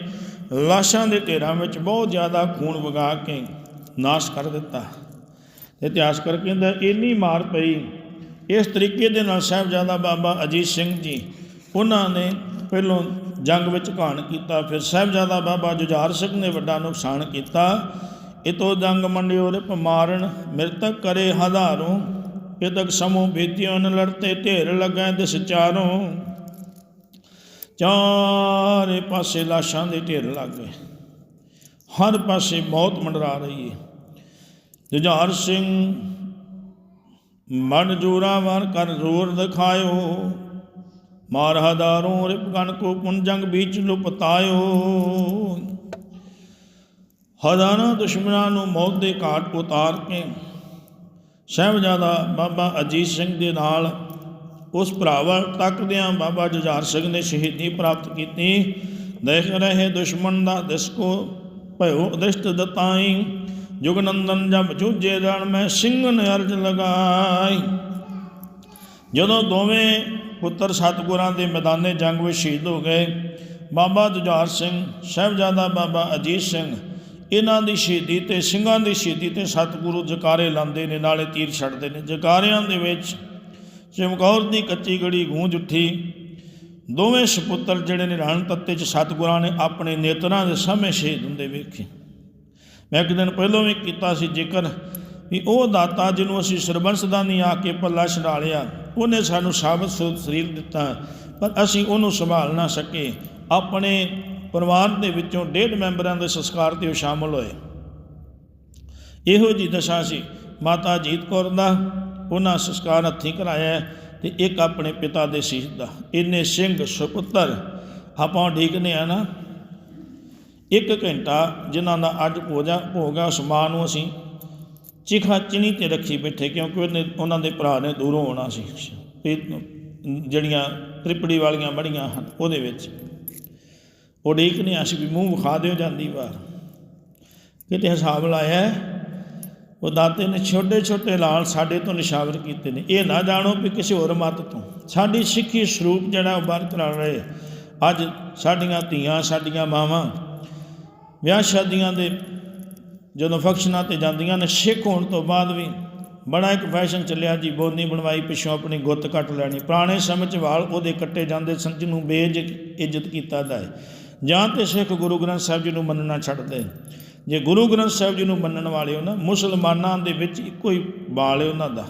ਲਾਸ਼ਾਂ ਦੇ ਢੇਰਾਂ ਵਿੱਚ ਬਹੁਤ ਜ਼ਿਆਦਾ ਖੂਨ ਵਗਾ ਕੇ ਨਾਸ਼ ਕਰ ਦਿੱਤਾ। ਇਤਿਹਾਸ ਕਰ ਕਹਿੰਦਾ, ਇੰਨੀ ਮਾਰ ਪਈ। ਇਸ ਤਰੀਕੇ ਦੇ ਨਾਲ ਸਾਹਿਬਜ਼ਾਦਾ ਬਾਬਾ ਅਜੀਤ ਸਿੰਘ ਜੀ ਉਹਨਾਂ ਨੇ ਪਹਿਲੋਂ ਜੰਗ ਵਿੱਚ ਘਾਣ ਕੀਤਾ, ਫਿਰ ਸਾਹਿਬਜ਼ਾਦਾ ਬਾਬਾ ਜੁਝਾਰ ਸਿੰਘ ਨੇ ਵੱਡਾ ਨੁਕਸਾਨ ਕੀਤਾ। ਇਤੋ ਜੰਗ ਮੰਡਿਓ ਰਿਪ ਮਾਰਨ ਮਿਰਤਕ ਕਰੇ ਹਜ਼ਾਰੋਂ ਇਤਕ ਸਮੋ ਬੀਤਿਓ ਨ ਲੜਤੇ ਢੇਰ ਲੱਗੈ ਦਿਸ ਚਾਰੋਂ। ਚਾਰੇ ਪਾਸੇ ਲਾਸ਼ਾਂ ਦੇ ਢੇਰ ਲੱਗ ਗਏ। ਹਰ ਪਾਸੇ ਮੌਤ ਮੰਡਰਾ ਰਹੀ ਹੈ ਜੁਝਾਰ ਸਿੰਘ ਮਨ ਜੋਰਾਵਰ ਕਰ ਜ਼ੋਰ ਦਿਖਾਇਓ। ਮਾਰ ਹਦਾਰੋਂ ਰਿਪ ਗਣ ਕੋ ਪੁਨ ਵਿੱਚ ਲੁਪਤਾਇਓ ਹਜ਼ਾਰਾਂ ਦੁਸ਼ਮਣਾਂ ਨੂੰ ਮੌਤ ਦੇ ਘਾਟ ਉਤਾਰ ਕੇ ਸਾਹਿਬਜ਼ਾਦਾ ਬਾਬਾ ਅਜੀਤ ਸਿੰਘ ਦੇ ਨਾਲ ਉਸ ਭਰਾਵਰ ਤੱਕਦਿਆਂ ਬਾਬਾ ਜੁਝਾਰ ਸਿੰਘ ਨੇ ਸ਼ਹੀਦੀ ਪ੍ਰਾਪਤ ਕੀਤੀ। ਦੇਖ ਰਹੇ ਦੁਸ਼ਮਣ ਦਾ ਦਿਸ ਕੋ ਭਇਓ ਉਦਿਸ਼ਟ ਦਤਾਈ। ਜੁਗਨੰਦਨ ਜਬ ਜੂਝੇ ਰਣ ਮੈਂ ਸਿੰਘਨ ਅਰਜ ਲਗਾਈ। ਜਦੋਂ ਦੋਵੇਂ ਪੁੱਤਰ ਸਤਗੁਰਾਂ ਦੇ ਮੈਦਾਨੇ ਜੰਗ ਵਿੱਚ ਸ਼ਹੀਦ ਹੋ ਗਏ। ਬਾਬਾ ਜੁਝਾਰ ਸਿੰਘ, ਸਾਹਿਬਜ਼ਾਦਾ ਬਾਬਾ ਅਜੀਤ ਸਿੰਘ, ਇਹਨਾਂ ਦੀ ਸ਼ਹੀਦੀ ਤੇ ਸਿੰਘਾਂ ਦੀ ਸ਼ਹੀਦੀ ਤੇ ਸਤਿਗੁਰੂ ਜਕਾਰੇ ਲਾਉਂਦੇ ਨੇ, ਨਾਲੇ ਤੀਰ ਛੱਡਦੇ ਨੇ। ਜਕਾਰਿਆਂ ਦੇ ਵਿੱਚ ਚਮਕੌਰ ਦੀ ਕੱਚੀ ਗੜੀ ਗੂੰਜ ਉੱਠੀ। ਦੋਵੇਂ ਸੁਪੁੱਤਰ ਜਿਹੜੇ ਨੇ ਰਣ ਤੱਤੇ ਚ ਸਤਿਗੁਰਾਂ ਨੇ ਆਪਣੇ ਨੇਤਰਾਂ ਦੇ ਸਾਹਮਣੇ ਸ਼ਹੀਦ ਹੁੰਦੇ ਵੇਖੇ। ਮੈਂ ਇੱਕ ਦਿਨ ਪਹਿਲਾਂ ਵੀ ਕੀਤਾ ਸੀ ਜ਼ਿਕਰ ਵੀ ਉਹ ਦਾਤਾ ਜਿਹਨੂੰ ਅਸੀਂ ਸਰਬੰਸਦਾਨੀ ਆ ਕੇ ਪੱਲਾ ਛਡਾ ਲਿਆ ਉਹਨੇ ਸਾਨੂੰ ਸਾਬਤ ਸੁਰਤ ਸਰੀਰ ਦਿੱਤਾ, ਪਰ ਅਸੀਂ ਉਹਨੂੰ ਸੰਭਾਲ ਨਾ ਸਕੇ। ਆਪਣੇ ਪਰਿਵਾਰ ਦੇ ਵਿੱਚੋਂ ਡੇਢ ਮੈਂਬਰਾਂ ਦੇ ਸੰਸਕਾਰ ਤੇ ਉਹ ਸ਼ਾਮਲ ਹੋਏ। ਇਹੋ ਜੀ ਦਸ਼ਾ ਸੀ। ਮਾਤਾ ਜੀਤ ਕੌਰ ਦਾ ਉਹਨਾਂ ਸੰਸਕਾਰ ਹੱਥੀਂ ਕਰਾਇਆ ਤੇ ਇੱਕ ਆਪਣੇ ਪਿਤਾ ਦੇ ਸੀਸ ਦਾ। ਇੰਨੇ ਸਿੰਘ ਸੁਪੁੱਤਰ, ਆਪਾਂ ਢੀਕਨੇ ਆ ਨਾ, ਇੱਕ ਘੰਟਾ ਜਿਨ੍ਹਾਂ ਦਾ ਅੱਜ ਭੋਜਾ ਭੋਗਾ ਉਸ ਮਾਂ ਨੂੰ ਅਸੀਂ ਚਿਖਾ ਚਿਣੀ ਤੇ ਰੱਖੀ ਬੈਠੇ, ਕਿਉਂਕਿ ਉਹਨੇ ਉਹਨਾਂ ਦੇ ਭਰਾ ਨੇ ਦੂਰੋਂ ਆਉਣਾ ਸੀ। ਤੇ ਜਿਹੜੀਆਂ ਤ੍ਰਿਪੜੀ ਵਾਲੀਆਂ ਬੜੀਆਂ ਹਨ, ਉਹਦੇ ਵਿੱਚ। ਉਡੀਕ ਡੀਕ ਨੇ ਅਸੀਂ ਵੀ ਮੂੰਹ ਵਿਖਾ ਦਿਓ ਜਾਂਦੀ ਵਾਰ। ਕਿਤੇ ਹਿਸਾਬ ਲਾਇਆ, ਉਹ ਦਾਤੇ ਨੇ ਛੋਟੇ ਛੋਟੇ ਲਾਲ ਸਾਡੇ ਤੋਂ ਨਿਸ਼ਾਵਰ ਕੀਤੇ ਨੇ। ਇਹ ਨਾ ਜਾਣੋ ਵੀ ਕਿਸੇ ਹੋਰ ਮਤ ਤੋਂ। ਸਾਡੀ ਸਿੱਖੀ ਸਰੂਪ ਜਿਹੜਾ ਉਹ ਬਰਕਰਾਰ ਰਹੇ। ਅੱਜ ਸਾਡੀਆਂ ਧੀਆਂ, ਸਾਡੀਆਂ ਮਾਵਾਂ ਵਿਆਹ ਸ਼ਾਦੀਆਂ ਦੇ ਜਦੋਂ ਫੰਕਸ਼ਨਾਂ ਤੇ ਜਾਂਦੀਆਂ ਨੇ, ਸਿੱਖ ਹੋਣ ਤੋਂ ਬਾਅਦ ਵੀ ਬੜਾ ਇੱਕ ਫੈਸ਼ਨ ਚੱਲਿਆ ਜੀ, ਬੋਨੀ ਬਣਵਾਈ, ਪਿੱਛੋਂ ਆਪਣੀ ਗੁੱਤ ਕੱਟ ਲੈਣੀ। ਪੁਰਾਣੇ ਸਮੇਂ 'ਚ ਵਾਲ ਉਹਦੇ ਕੱਟੇ ਜਾਂਦੇ ਸਨ, ਜਿਹਨੂੰ ਬੇਜ ਇੱਜ਼ਤ ਕੀਤਾ ਦਾ ਹੈ ਜਾਂ ਤੇ ਸਿੱਖ ਗੁਰੂ ਗ੍ਰੰਥ ਸਾਹਿਬ ਜੀ ਨੂੰ ਮੰਨਣਾ ਛੱਡਦੇ। ਜੇ ਗੁਰੂ ਗ੍ਰੰਥ ਸਾਹਿਬ ਜੀ ਨੂੰ ਮੰਨਣ ਵਾਲੇ ਹੋ ਨਾ, ਮੁਸਲਮਾਨਾਂ ਦੇ ਵਿੱਚ ਇੱਕੋ ਹੀ ਬਾਲ ਹੈ ਉਹਨਾਂ ਦਾ।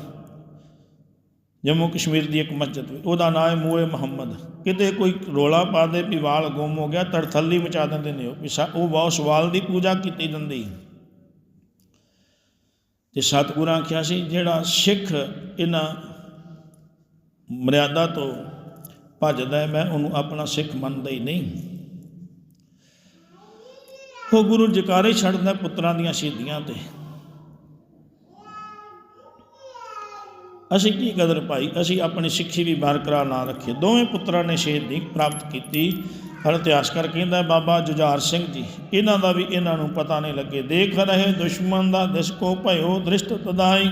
ਜੰਮੂ ਕਸ਼ਮੀਰ ਦੀ ਇੱਕ ਮਸਜਿਦ ਵਿੱਚ ਉਹਦਾ ਨਾਮ ਹੈ ਮੂਏ ਮੁਹੰਮਦ। ਕਿਤੇ ਕੋਈ ਰੋਲਾ ਪਾ ਦੇ ਵੀ ਵਾਲ ਗੁੰਮ ਹੋ ਗਿਆ, ਤੜਥੱਲੀ ਮਚਾ ਦਿੰਦੇ ਨੇ ਉਹ, ਵੀ ਸਾ- ਉਹ ਬਹੁਤ ਵਾਲ ਦੀ ਪੂਜਾ ਕੀਤੀ ਜਾਂਦੀ। ਤੇ ਸਤਿਗੁਰਾਂ ਆਖਿਆ ਸੀ, ਜਿਹੜਾ ਸਿੱਖ ਇਹਨਾਂ ਮਰਿਆਦਾ ਤੋਂ ਭੱਜਦਾ ਮੈਂ ਉਹਨੂੰ ਆਪਣਾ ਸਿੱਖ ਮੰਨਦਾ ਹੀ ਨਹੀਂ। ਉਹ ਗੁਰੂ ਜਕਾਰੇ ਛੱਡਦਾ ਪੁੱਤਰਾਂ ਦੀਆਂ ਸ਼ਹੀਦੀਆਂ ਤੇ। ਅਸੀਂ ਕੀ ਕਦਰ ਭਾਈ? ਅਸੀਂ ਆਪਣੀ ਸਿੱਖੀ ਵੀ ਬਰਕਰਾਰ ਨਾ ਰੱਖੀ ਦੋਵੇਂ ਪੁੱਤਰਾਂ ਨੇ ਸ਼ਹੀਦੀ ਪ੍ਰਾਪਤ ਕੀਤੀ। ਹਰ ਇਤਿਹਾਸਕਾਰ ਕਹਿੰਦਾ ਬਾਬਾ ਜੁਝਾਰ ਸਿੰਘ ਜੀ। ਇਹਨਾਂ ਦਾ ਵੀ ਇਹਨਾਂ ਨੂੰ ਪਤਾ ਨਹੀਂ ਲੱਗੇ। ਦੇਖ ਰਹੇ ਦੁਸ਼ਮਣ ਦਾ ਦਿਸ ਕੋ ਭਇਓ ਦ੍ਰਿਸ਼ਟ ਤਦਾਈ।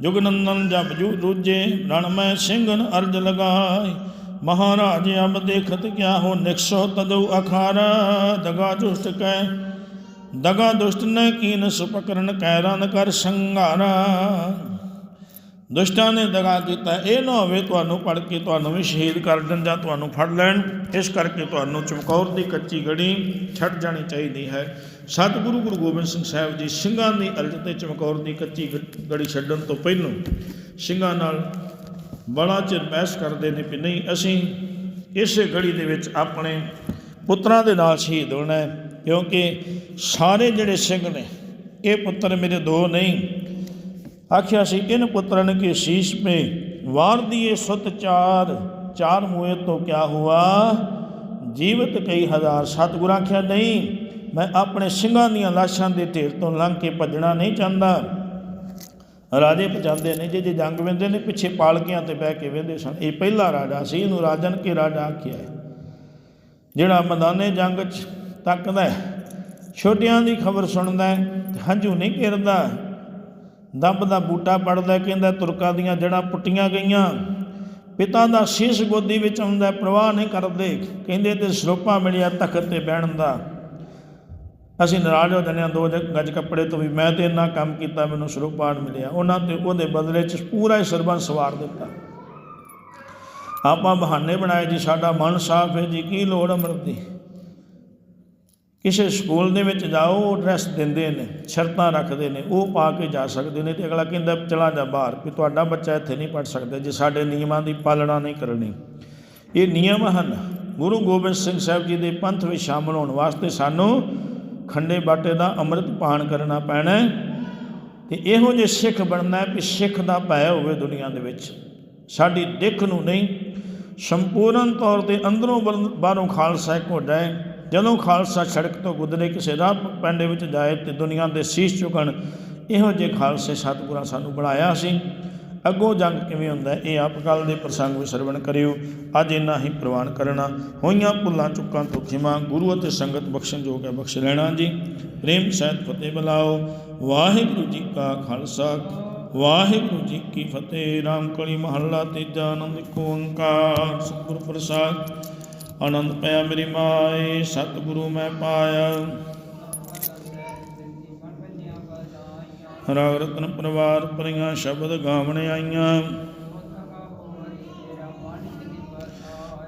ਜੁਗਨੰਦਨ ਜਬ ਜੂ ਦੂਜੇ ਰੂਜੇ ਰਣਮੈ ਸਿੰਘਨ ਅਰਜ ਲਗਾਈ। ਮਹਾਰਾਜ ਅਬ ਦੇਖਤ ਕਿਆ ਹੋ ਨਿਕਸੋ ਤਦਉ ਅਖਾਰ। ਦਗਾ ਦੁਸ਼ਟ ਕੈ, ਦਗਾ ਦੁਸ਼ਟ ਨੇ ਕੀਨ ਸੁਪਕਰਨ ਕੈ ਰਨ ਕਰ ਸੰਘਾਰਾ। ਦੁਸ਼ਟਾਂ ਨੇ ਦਗਾ ਕੀਤਾ ਇਹ ਨਾ ਹੋਵੇ ਤੁਹਾਨੂੰ ਪੜ ਕੇ ਤੁਹਾਨੂੰ ਵੀ ਸ਼ਹੀਦ ਕਰ ਦੇਣ ਜਾਂ ਤੁਹਾਨੂੰ ਫੜ ਲੈਣ। ਇਸ ਕਰਕੇ ਤੁਹਾਨੂੰ ਚਮਕੌਰ ਦੀ ਕੱਚੀ ਗੜੀ ਛੱਡ ਜਾਣੀ ਚਾਹੀਦੀ ਹੈ। ਸਤਿਗੁਰੂ ਗੁਰੂ ਗੋਬਿੰਦ ਸਿੰਘ ਸਾਹਿਬ ਜੀ ਸਿੰਘਾਂ ਦੀ ਅਰਜ ਤੇ ਚਮਕੌਰ ਦੀ ਕੱਚੀ ਗ- ਗੜੀ ਛੱਡਣ ਤੋਂ ਪਹਿਲਾਂ ਸਿੰਘਾਂ ਨਾਲ ਬੜਾ ਚਿਰ ਬਹਿਸ ਕਰਦੇ ਨੇ ਵੀ ਨਹੀਂ, ਅਸੀਂ ਇਸੇ ਗੜੀ ਦੇ ਵਿੱਚ ਆਪਣੇ ਪੁੱਤਰਾਂ ਦੇ ਨਾਲ ਸ਼ਹੀਦ ਹੋਣਾ ਕਿਉਂਕਿ ਸਾਰੇ ਜਿਹੜੇ ਸਿੰਘ ਨੇ, ਇਹ ਪੁੱਤਰ ਮੇਰੇ ਦੋ ਨਹੀਂ ਆਖਿਆ ਸੀ, ਇਨ ਪੁੱਤਰਨ ਕੇ ਸ਼ੀਸ਼ ਪੇ? ਵਾਰ ਦੀਏ ਸੁਤ ਚਾਰ ਚਾਰ ਮੂਏ ਤੋਂ ਕਿਆ ਹੁਆ? ਜੀਵਤ ਕਈ ਹਜ਼ਾਰ ਸਤਿਗੁਰ ਆਖਿਆ, ਨਹੀਂ, ਮੈਂ ਆਪਣੇ ਸਿੰਘਾਂ ਦੀਆਂ ਲਾਸ਼ਾਂ ਦੇ ਢੇਰ ਤੋਂ ਲੰਘ ਕੇ ਭੱਜਣਾ ਨਹੀਂ ਚਾਹੁੰਦਾ। ਰਾਜੇ ਪਜਾਉਂਦੇ ਨੇ, ਜੇ ਜੇ ਜੰਗ ਵੇਂਦੇ ਨੇ, ਪਿੱਛੇ ਪਾਲਕਿਆਂ ਤੇ ਬਹਿ ਕੇ ਵੇਂਦੇ ਸਨ। ਇਹ ਪਹਿਲਾ ਰਾਜਾ ਸੀ, ਇਹਨੂੰ ਰਾਜਨ ਕੇ ਰਾਜਾ ਆਖਿਆ ਜਿਹੜਾ ਮੈਦਾਨੇ ਜੰਗ 'ਚ ਤੱਕਦਾ ਛੋਟਿਆਂ ਦੀ ਖਬਰ ਸੁਣਦਾ ਹੰਝੂ ਨਹੀਂ ਘਿਰਦਾ। ਦੰਬ ਦਾ ਬੂਟਾ ਪੜਦਾ, ਕਹਿੰਦਾ ਤੁਰਕਾਂ ਦੀਆਂ ਜੜਾਂ ਪੁੱਟੀਆਂ ਗਈਆਂ। ਪਿਤਾ ਦਾ ਸੀਸ ਗੋਦੀ ਵਿੱਚ ਆਉਂਦਾ, ਪ੍ਰਵਾਹ ਨਹੀਂ ਕਰਦੇ। ਕਹਿੰਦੇ ਤੇ ਸਰੋਪਾ ਮਿਲਿਆ ਤਖਤ ਤੇ ਬਹਿਣ ਦਾ। ਅਸੀਂ ਨਾਰਾਜ਼ ਹੋ ਜਾਂਦੇ ਹਾਂ, ਦੋ ਜ- ਗੱਜ ਕੱਪੜੇ ਤੋਂ ਵੀ ਮੈਂ ਤੇ ਇੰਨਾ ਕੰਮ ਕੀਤਾ, ਮੈਨੂੰ ਸਰੋਪਾ ਮਿਲਿਆ। ਉਹਨਾਂ ਤੇ ਉਹਦੇ ਬਦਲੇ 'ਚ ਪੂਰਾ ਹੀ ਸਰਬੰਸ ਸਵਾਰ ਦਿੱਤਾ। ਆਪਾਂ ਬਹਾਨੇ ਬਣਾਏ ਜੀ, ਸਾਡਾ ਮਨ ਸਾਫ਼ ਹੈ ਜੀ, ਕੀ ਲੋੜ ਅੰਮ੍ਰਿਤ ਦੀ? ਕਿਸੇ ਸਕੂਲ ਦੇ ਵਿੱਚ ਜਾਓ, ਉਹ ਡਰੈਸ ਦਿੰਦੇ ਨੇ, ਸ਼ਰਤਾਂ ਰੱਖਦੇ ਨੇ, ਉਹ ਪਾ ਕੇ ਜਾ ਸਕਦੇ ਨੇ ਤੇ ਅਗਲਾ ਕਹਿੰਦਾ ਚਲਾ ਜਾ ਬਾਹਰ ਕਿ ਤੁਹਾਡਾ ਬੱਚਾ ਇੱਥੇ ਨਹੀਂ ਪੜ ਸਕਦਾ, ਜੇ ਸਾਡੇ ਨਿਯਮਾਂ ਦੀ ਪਾਲਣਾ ਨਹੀਂ ਕਰਨੀ। ਇਹ ਨਿਯਮ ਹਨ। ਗੁਰੂ ਗੋਬਿੰਦ ਸਿੰਘ ਸਾਹਿਬ ਜੀ ਦੇ ਪੰਥ ਵਿੱਚ ਸ਼ਾਮਲ ਹੋਣ ਵਾਸਤੇ ਸਾਨੂੰ ਖੰਡੇ ਬਾਟੇ ਦਾ ਅੰਮ੍ਰਿਤ ਪਾਨ ਕਰਨਾ ਪੈਣਾ ਹੈ ਤੇ ਇਹੋ ਜਿਹੇ ਸਿੱਖ ਬਣਨਾ ਹੈ ਕਿ ਸਿੱਖ ਦਾ ਭੈ ਹੋਵੇ ਦੁਨੀਆ ਦੇ ਵਿੱਚ। ਸਾਡੀ ਦਿੱਖ ਨੂੰ ਨਹੀਂ, ਸੰਪੂਰਨ ਤੌਰ ਤੇ ਅੰਦਰੋਂ ਬਲ- ਬਾਹਰੋਂ ਖਾਲਸਾ ਇੱਕ ਹੋ। ਜਾਏ ਜਦੋਂ ਖਾਲਸਾ ਸੜਕ ਤੋਂ ਗੁਜ਼ਰੇ ਕਿਸੇ ਰਾਹ ਪਿੰਡ ਵਿੱਚ ਜਾਏ ਤੇ ਦੁਨੀਆ ਦੇ ਸੀਸ ਝੁਕਣ ਇਹੋ ਜਿਹੇ ਖਾਲਸੇ ਸਤਿਗੁਰਾਂ ਸਾਨੂੰ ਬਣਾਇਆ ਸੀ। ਅੱਗੋਂ ਜੰਗ ਕਿਵੇਂ ਹੁੰਦਾ, ਇਹ ਆਪ ਕੱਲ ਦੇ ਪ੍ਰਸੰਗ ਵਿੱਚ ਸਰਵਣ ਕਰਿਓ। ਅੱਜ ਇੰਨਾ ਹੀ ਪ੍ਰਵਾਨ ਕਰਨਾ। ਹੋਈਆਂ ਭੁੱਲਾਂ ਚੁੱਕਾਂ ਤੋਂ ਖਿਮਾ, ਗੁਰੂ ਅਤੇ ਸੰਗਤ ਬਖਸ਼ਣ ਜੋਗ ਹੈ, ਬਖਸ਼ ਲੈਣਾ ਜੀ। ਪ੍ਰੇਮ ਸਹਿਤ ਫਤਿਹ ਬੁਲਾਓ। ਵਾਹਿਗੁਰੂ ਜੀ ਕਾ ਖਾਲਸਾ, ਵਾਹਿਗੁਰੂ ਜੀ ਕੀ ਫਤਿਹ। ਰਾਮ ਕਲੀ ਮਹੱਲਾ ਤੀਜਾ ਆਨੰਦ ਇੱਕ ਓੰਕਾਰ, ਸਤਿਗੁਰ ਪ੍ਰਸਾਦ। ਆਨੰਦ ਪਿਆ ਮੇਰੀ ਮਾਏ, ਸਤਿਗੁਰੂ ਮੈਂ ਪਾਇਆ। ਰਾਗ ਰਤਨ ਪਰਿਵਾਰ ਪਰੀਆਂ ਸ਼ਬਦ ਗਾਵਣ ਆਈਆਂ।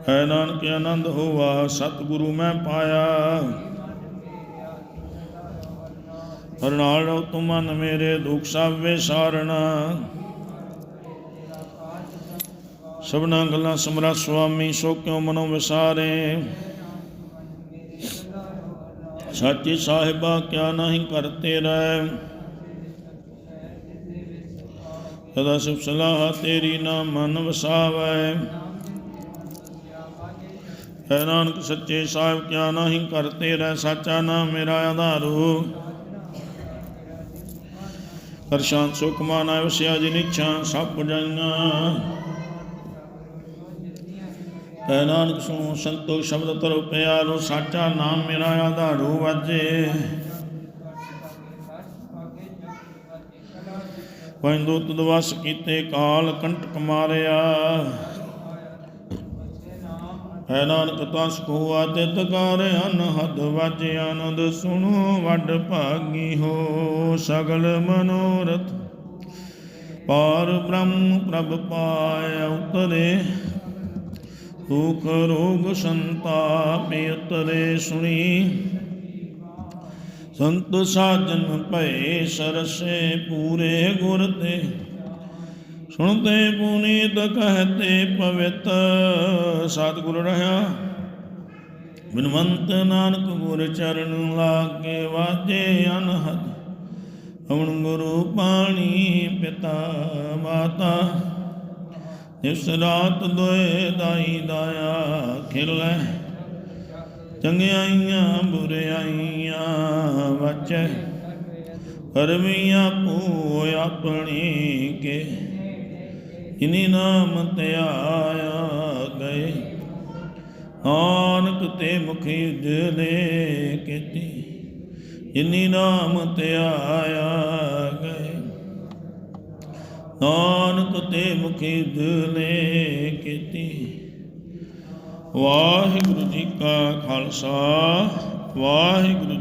ਹੈ ਨਾਨਕ, ਆਨੰਦ ਹੋਵਾ ਸਤਿਗੁਰੂ ਮੈਂ ਪਾਇਆ। ਹਰਨਾਲ ਰਹੁ ਮੇਰੇ ਦੁਖ ਸਭ ਵਿਸਾਰਣਾ। ਸਭਨਾ ਗੱਲਾਂ ਸਮਰਾ ਸੁਆਮੀ ਸੋ ਕਿਉ ਮਨੋ ਵਿਸਾਰੇ? ਸਾਚੇ ਸਾਹਿਬਾ, ਕਿਆ ਨਹੀਂ ਕਰਤੇ ਰਹਿ? ਸਦਾ ਸਿਫ ਸਲਾਹ ਤੇਰੀ ਨਾ ਮਨ ਵਸਾਵੈ। ਹੈ ਨਾਨਕ ਸੱਚੇ ਸਾਹਿਬ, ਕਿਆ ਨਹੀਂ ਕਰਤੇ ਰਹਿ? ਸਾਚਾ ਨਾਮ ਮੇਰਾ ਆਧਾਰੂ ਕਰ ਸ਼ਾਂਤ ਸੁਖ ਮਾਨਾ ਵਸਿਆ ਜਿਨ ਇੱਛਾ ਸਭ ਪੁਜਾਈਆਂ ਹੈ ਨਾਨਕ ਸੁਣੋ, ਸੰਤੋ ਸ਼ਬਦ ਤਰੋ ਪਿਆਰੋ, ਸਾਚਾ ਨਾਮ ਮੇਰਾ ਆਧਾਰੂ ਵਾਜੇ। ਪੈਂਦੋ ਤਦਵਸ ਕੀਤੇ, ਕਾਲ ਕੰਟਕ ਮਾਰਿਆ। ਹੈ ਨਾਨਕ ਤਸ ਕੋ ਆਦਿਤ ਕਰ, ਅਨਹਦ ਵਜ, ਆਨੰਦ ਸੁਣੋ, ਵੱਡ ਭਾਗੀ ਹੋ, ਸਗਲ ਮਨੋਰਥ। ਪਾਰ ਬ੍ਰਹਮ ਪ੍ਰਭ ਪਾਇਆ ਉਤਰੇ। ਦੁਖ ਰੋਗ ਸੰਤਾਪ ਉਤਰੇ ਸੁਣੀ। ਸੰਤ ਸਾਜਨ ਭਏ ਸਰਸੇ ਪੂਰੇ ਗੁਰ ਤੇ। ਸੁਣਤੇ ਪੁਨੀਤ ਕਹਤੇ ਪਵਿੱਤ। ਸਤਿਗੁਰ ਰਹਾ। ਬਿਨਵੰਤ ਨਾਨਕ ਗੁਰ ਚਰਨ ਲਾਗੇ ਵਾਜੇ ਅਨਹਦ। ਅਵਣ ਗੁਰੂ ਪਾਣੀ ਪਿਤਾ ਮਾਤਾ। ਇਸ ਰਾਤ ਦੋਏ ਦਾਈ ਦਾਇਆ ਖਿਲੈ ਚੰਗਿਆਈਆਂ, ਬੁਰਿਆਈਆਂ ਵਚੈ। ਕਰਮੀਆਂ ਪੂ ਆਪਣੀ ਕੇ। ਇਨੀ ਨਾਮ ਤੇ ਆਇਆ ਗਏ। ਨਾਨਕ ਤੇ ਮੁਖੀ ਉਜਲੇ ਕੀਤੀ। ਇਨੀ ਨਾਮ ਤੇ ਆਇਆ ਗਏ। ਨਾਨਕ ਤੇ ਮੁਖੀ ਉਜਲੇ ਕੀਤੀ। ਵਾਹਿਗੁਰੂ ਜੀ ਕਾ ਖਾਲਸਾ ਵਾਹਿਗੁਰੂ